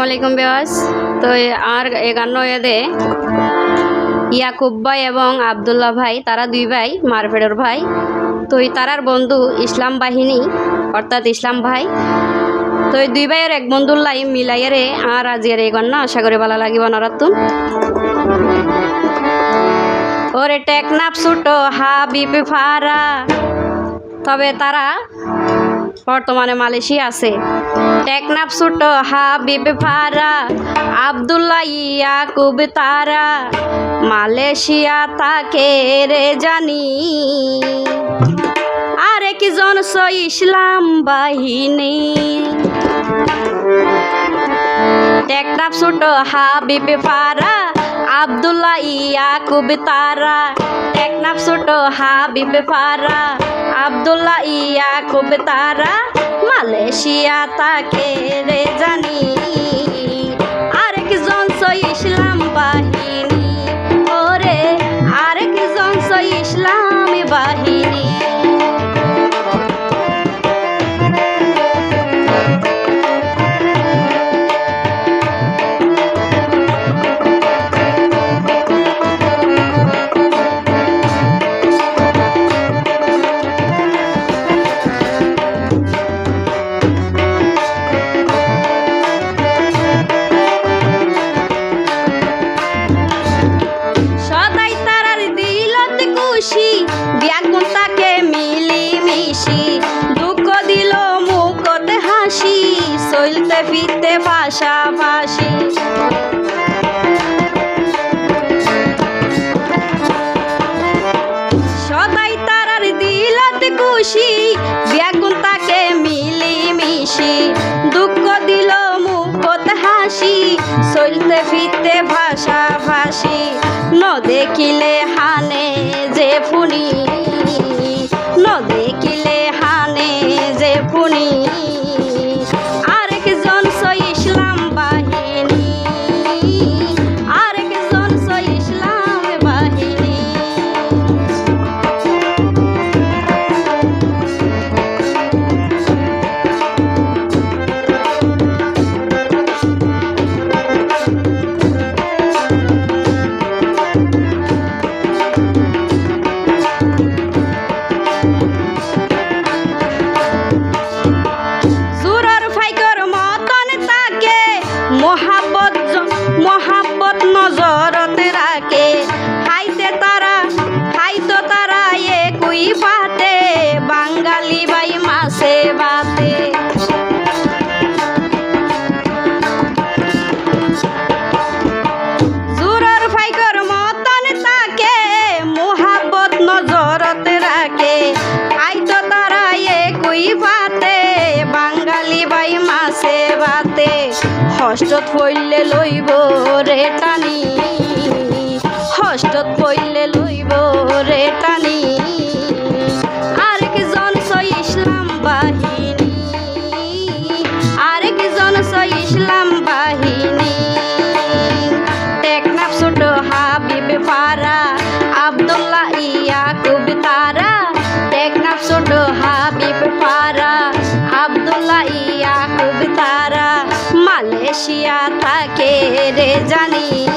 আসসালামু আলাইকুম বেওয়াস তো আর এগান্ন এদে ইয়াকুব ভাই এবং আবদুল্লাহ ভাই, তারা দুই ভাই মারফেডর ভাই। তো তারার বন্ধু ইসলাম বাহিনী, অর্থাৎ ইসলাম ভাই। তো দুই ভাইয়ের এক বন্ধুর লাই মিলাইয়ারে আর আজিয়ার এই গণ্য আশা করি ভালো লাগিব নরাতুন ওরে টেকনাফ সুটো হাবিব ফারা, তবে তারা বর্তমানে মালয়েশিয়া আছে। টেকনাফ সুটো হাবিব ফারা আবদুল্লাহ ইয়াকুব তারা। মালয়েশিয়া তাকে রে জানি। আর একজন সো ইসলাম বাহিনী। টেকনাফ সুটো হাবিব ফারা আবদুল্লাহ ইয়াকুব তারা। টেকনাফ সুটো হাবিব ফারা আবদুল্লাহ ইয়াকুব তারা মালয়েশিয়া তাকে রে জানি। ব্যাগুন মিলি মিশি দুঃখ দিল মুখতে হাসি, চলতে ফিরতে পাশাপাশি। সদাই তারার দিলত খুশি ব্যাকুলতাকে মিলি মিশি দুঃখ দিল মুখতে হাসি, চলতে ফিরতে ভাষা ভাসি ন দেখিলে হানে ফুলিয়ে বাঙালি বাই মাসে মতন তাকে মোহাব্বত নজরতে রাখে। আইতো তারা একই বাতে, বাঙালি বাই মাসে বাতে। হস্তত পইলে লইব রে টানি হস্তত মালয়েশিয়া থাকে রে জানি।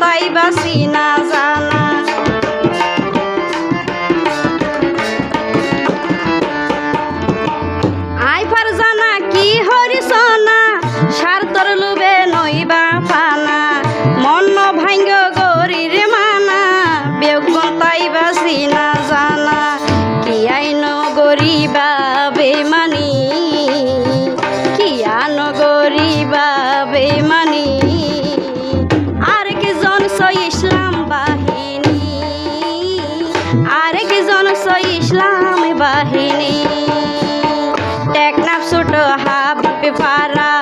তাই বাসি জানা আই জানা কি হরি সোনা স্বার্থর লোভে নইবা পানা মন ভাঙ্গ গরির মানা বেগুন তাই বাসি না জানা পারা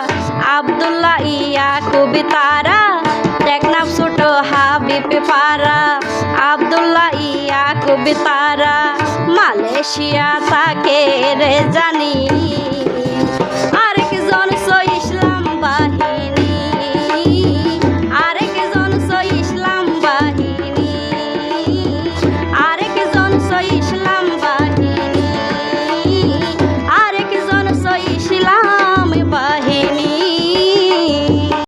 আবদুল্লাহ ইয়া কবিতারা টেকনাফ ছোট হাবিব পারা। আবদুল্লাহ ইয়া কবিতারা মালয়েশিয়া তাকে রে জানি।